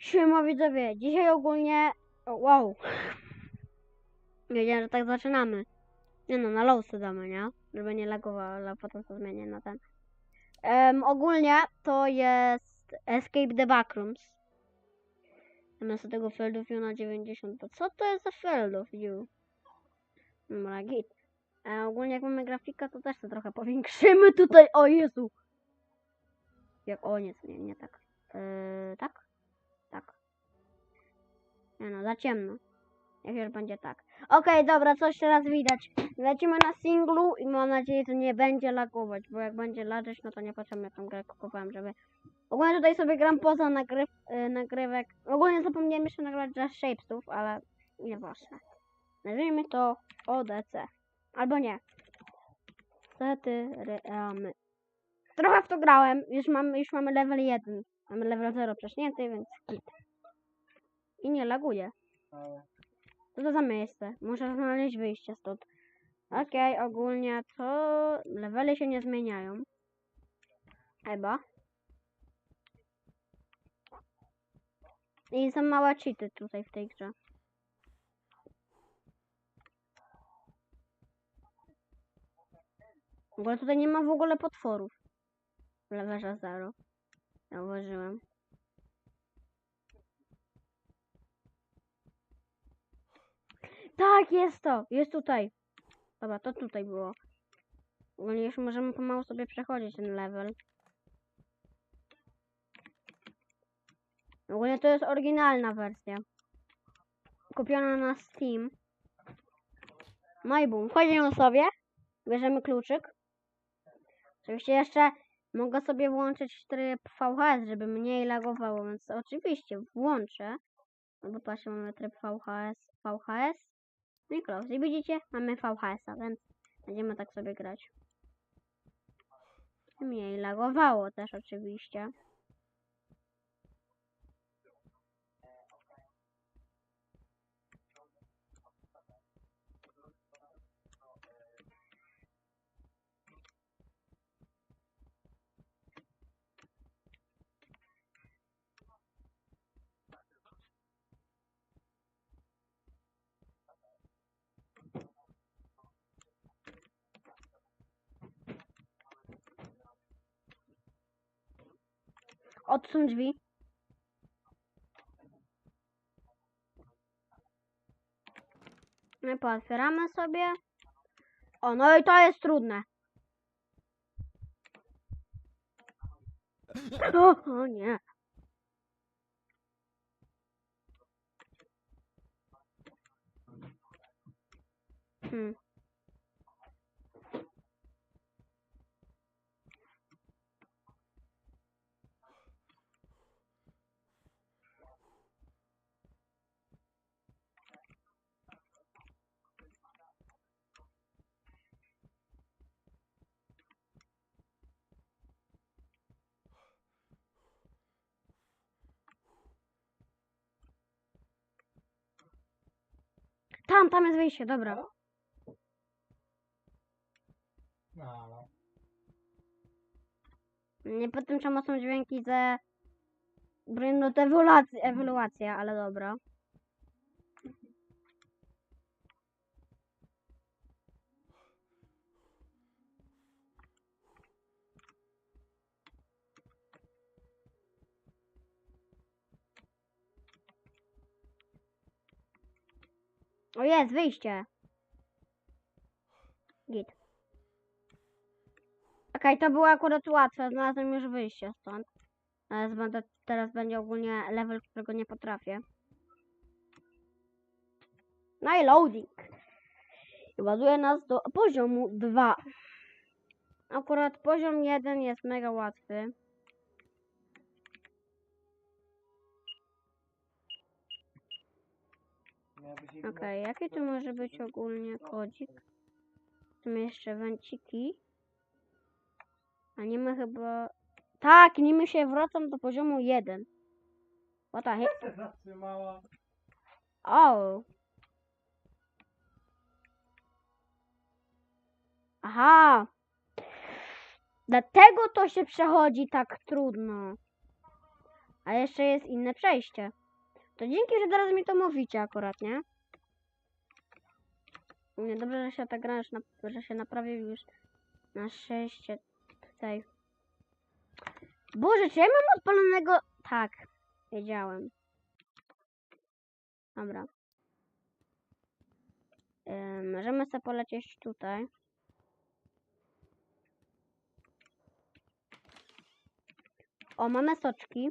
Siema widzowie, dzisiaj ogólnie... Wow. Wiedziałem, że tak zaczynamy. Nie no, na lowsy damy, nie? Żeby nie lagowało, ale potem to zmienię na ten. Em, ogólnie to jest Escape the Backrooms. Zamiast tego Field of na 90, to co to jest za Field of View? Dobra, git. E, ogólnie jak mamy grafika, to też to trochę powiększymy tutaj. O Jezu! Jak, o nie, nie, nie tak. Yy, tak? Tak. Nie no, za ciemno. Jak już będzie tak. Okej, dobra, coś teraz widać. Lecimy na singlu i mam nadzieję, że nie będzie lagować, bo jak będzie lagać, no to niepotrzebnie tą grę kupowałem, żeby... Ogólnie tutaj sobie gram poza nagryw, yy, nagrywek. Ogólnie zapomniałem jeszcze nagrywać Just Shapesów, ale nieważne. Nazwijmy to ODC. Albo nie. Zatyramy. Trochę w to grałem, już mamy, już mamy level 1. Mamy level 0 przesznięty, więc git. I nie laguje. Co to za miejsce? Muszę znaleźć wyjście stąd. Okej, ogólnie to levely się nie zmieniają. Chyba. I są małe cheaty tutaj w tej grze. W ogóle tutaj nie ma w ogóle potworów. W levelze 0. Zauważyłem. Tak, jest to! Jest tutaj. Dobra, to tutaj było. Ogólnie już możemy pomału sobie przechodzić ten level. Ogólnie to jest oryginalna wersja. Kupiona na Steam. No i bum. Wchodzimy sobie. Bierzemy kluczyk. Oczywiście jeszcze mogę sobie włączyć tryb VHS, żeby mniej lagowało, więc oczywiście włączę. No bo mamy tryb VHS, VHS. No i close. I widzicie, mamy VHS-a, więc będziemy tak sobie grać. Mniej lagowało też oczywiście. Odsuń drzwi. No i pootwieramy sobie. O, no i to jest trudne. O, o nie. Hmm. Tam, tam jest wyjście, dobra. No, no. Nie po tym czemu są dźwięki ze... To ewoluacja, ewoluacja, ale dobra. O jest, wyjście. Git. Okej, to było akurat łatwe, znalazłem już wyjście stąd. Teraz, będę, teraz będzie ogólnie level, którego nie potrafię. No i loading. I ładuje nas do poziomu 2. Akurat poziom 1 jest mega łatwy. Okej, jedna- jaki tu może być ogólnie kodzik? Tu jeszcze węciki. A nie ma chyba... Tak, nimi się wracam do poziomu 1. What the heck? zatrzymała. Aha! Dlatego to się przechodzi tak trudno. A jeszcze jest inne przejście. To dzięki, że teraz mi to mówicie akurat, nie? Nie, dobrze, że się ta gra że się naprawił już na szczęście tutaj. Boże, czy ja mam odpalonego... Tak, wiedziałem. Dobra. Ym, możemy sobie polecieć tutaj. O, mamy soczki.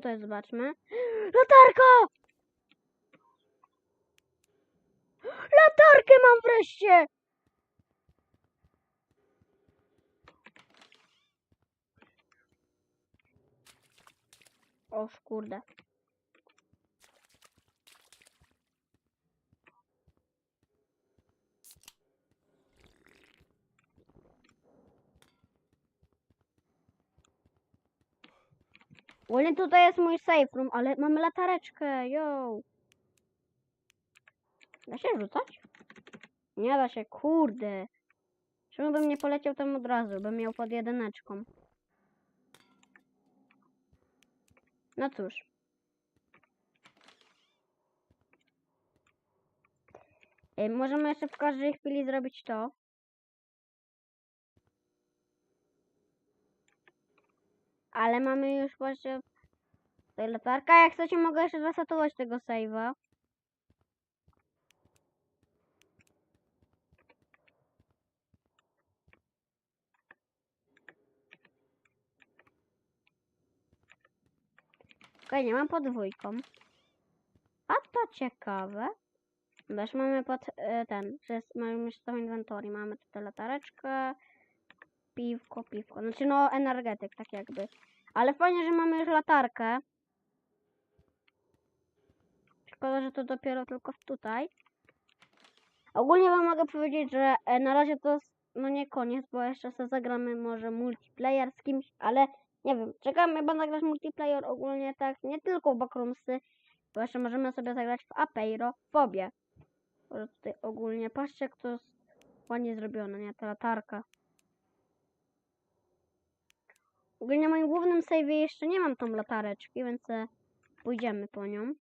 Tutaj zobaczmy. Latarka! Latarkę mam wreszcie! O kurde. Ogólnie tutaj jest mój safe room, ale mamy latareczkę, yo. Da się rzucać? Nie da się, kurde. Czemu bym nie poleciał tam od razu, bym miał pod jedyneczką. No cóż. Ej, możemy jeszcze w każdej chwili zrobić to. Ale mamy już właśnie tutaj latarka. Jak chcecie, mogę jeszcze resetować tego save'a. Okej, nie mam podwójką. A to ciekawe. Też mamy pod e, ten, jest, mamy tą inwentory. Mamy tutaj latareczkę, piwko, piwko. Znaczy no energetyk, tak jakby. Ale fajnie, że mamy już latarkę. Szkoda, że to dopiero tylko tutaj. Ogólnie wam mogę powiedzieć, że e, na razie to no nie koniec, bo jeszcze sobie zagramy może multiplayer z kimś, ale nie wiem, czekamy, bo nagrać multiplayer ogólnie tak, nie tylko w Backroomsy, bo jeszcze możemy sobie zagrać w Apeiro, w Obie. Może tutaj ogólnie, patrzcie jak to jest ładnie zrobione, nie, ta latarka. Ogólnie na moim głównym save'ie jeszcze nie mam tą latareczki, więc e, pójdziemy po nią.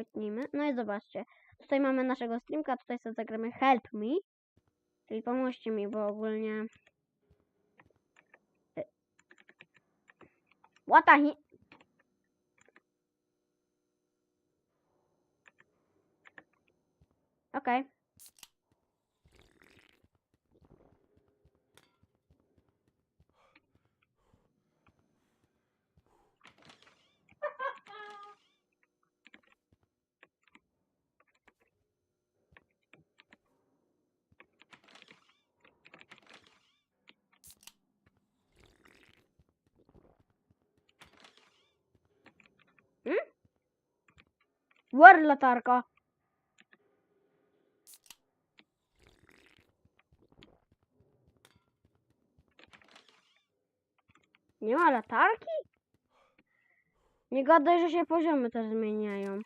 Kłótnimy. No i zobaczcie. Tutaj mamy naszego streamka, tutaj sobie zagramy Help Me. Czyli pomóżcie mi, bo ogólnie... What the he... Okej. War latarka. Nie ma latarki? Nie gadaj, że się poziomy też zmieniają.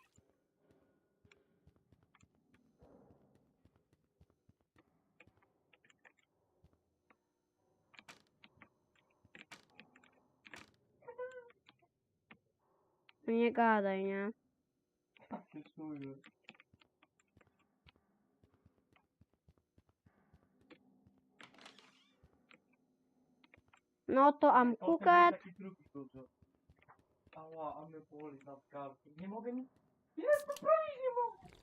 Nie gadaj, nie? Suje. No to am dużo. Ała, a mnie boli na karku. Nie mogę nic... Jest, naprawić nie mogę!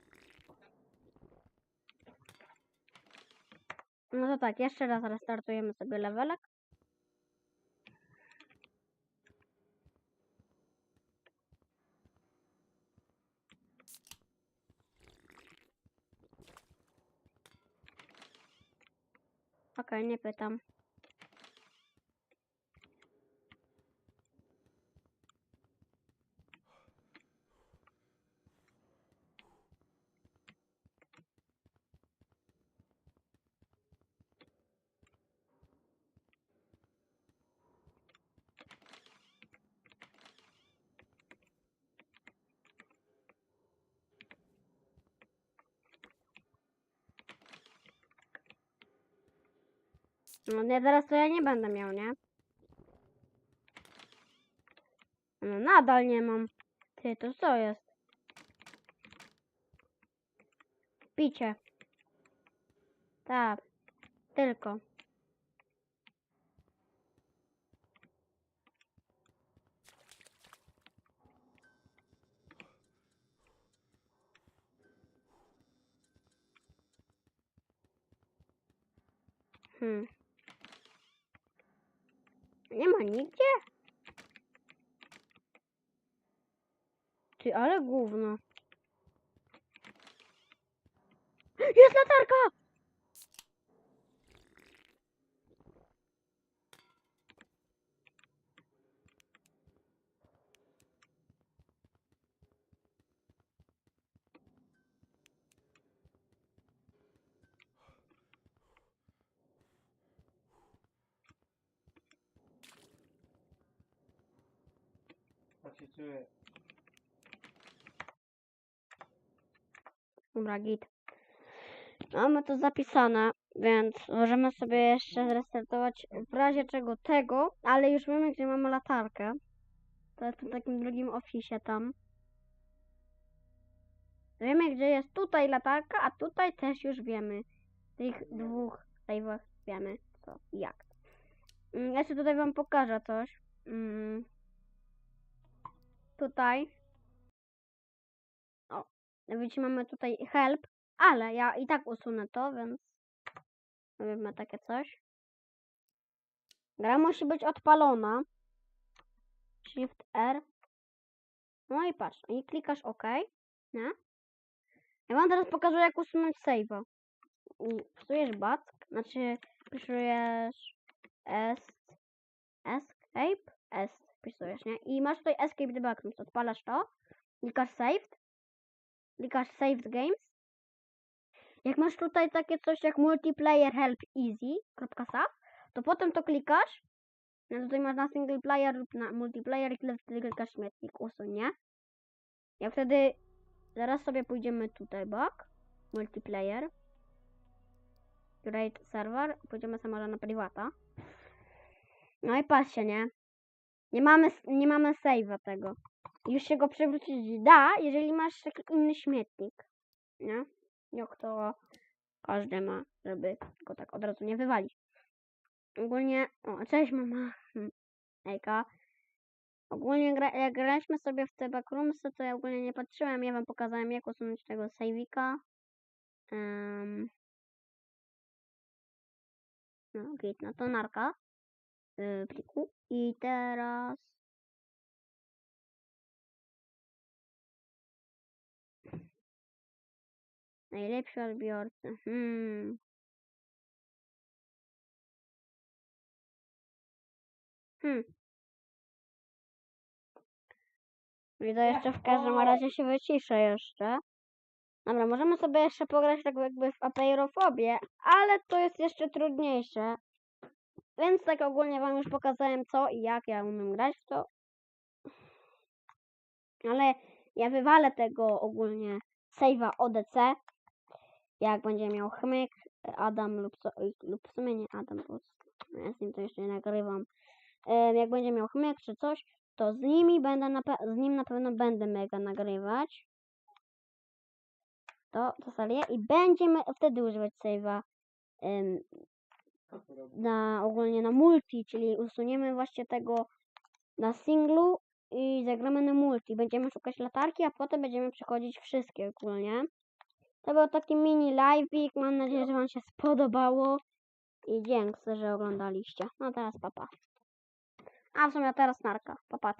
No to tak, jeszcze raz restartujemy sobie levelek. Okej, nie pytam. No nie, teraz to ja nie będę miał, nie? No nadal nie mam. Ty, to co jest? Picie. Tak. Tylko. Hmm. Nie ma nigdzie? Ty, ale gówno. Jest latarka! Się czuję. Dobra, git. Mamy to zapisane, więc możemy sobie jeszcze zrestartować w razie czego tego, ale już wiemy, gdzie mamy latarkę. To jest w takim drugim ofisie tam. Wiemy, gdzie jest tutaj latarka, a tutaj też już wiemy. W tych dwóch save'ach wiemy co i jak. Mm, Jeszcze tutaj wam pokażę coś. Mm. Tutaj. O, widzicie, mamy tutaj help, ale ja i tak usunę to, więc robimy takie coś. Gra musi być odpalona. Shift R. No i patrz, i klikasz OK, nie? Ja wam teraz pokażę, jak usunąć save'a. Wpisujesz back, znaczy wpisujesz est, escape, est, nie? I masz tutaj escape debug, więc odpalasz to, klikasz saved, klikasz saved games. Jak masz tutaj takie coś jak multiplayer help easy.save, to potem to klikasz. No tutaj masz na single player lub na multiplayer i wtedy klikasz śmietnik usuń, nie? Jak wtedy zaraz sobie pójdziemy tutaj back, multiplayer, create server, pójdziemy sama na privata. No i patrzcie, nie? Nie mamy, nie mamy save'a tego. Już się go przewrócić da, jeżeli masz taki inny śmietnik. Nie? Jak to każdy ma, żeby go tak od razu nie wywalić. Ogólnie, o, cześć mama. Hmm, Ejka. Ogólnie gra, jak graliśmy sobie w te backroomsy, to ja ogólnie nie patrzyłem, ja wam pokazałem jak usunąć tego save'ika. Um, no, git, no to narka pliku. I teraz najlepsi odbiorcy. Hmm. Hmm. I to jeszcze w każdym razie się wyciszę jeszcze. Dobra, możemy sobie jeszcze pograć tak jakby w apeirofobię, ale to jest jeszcze trudniejsze. Więc tak ogólnie wam już pokazałem co i jak ja umiem grać w to. Ale ja wywalę tego ogólnie save'a ODC. Jak będzie miał chmyk, Adam lub, co, lub w sumie nie Adam, bo ja z nim to jeszcze nie nagrywam. Jak będzie miał chmyk czy coś, to z nimi będę na z nim na pewno będę mega nagrywać. To, to salię i będziemy wtedy używać save'a na ogólnie na multi, czyli usuniemy właśnie tego na singlu i zagramy na multi. Będziemy szukać latarki, a potem będziemy przechodzić wszystkie ogólnie. To był taki mini live'ik. Mam nadzieję, że Wam się spodobało. I dzięki, że oglądaliście. No teraz papa. A w sumie teraz narka. Papa.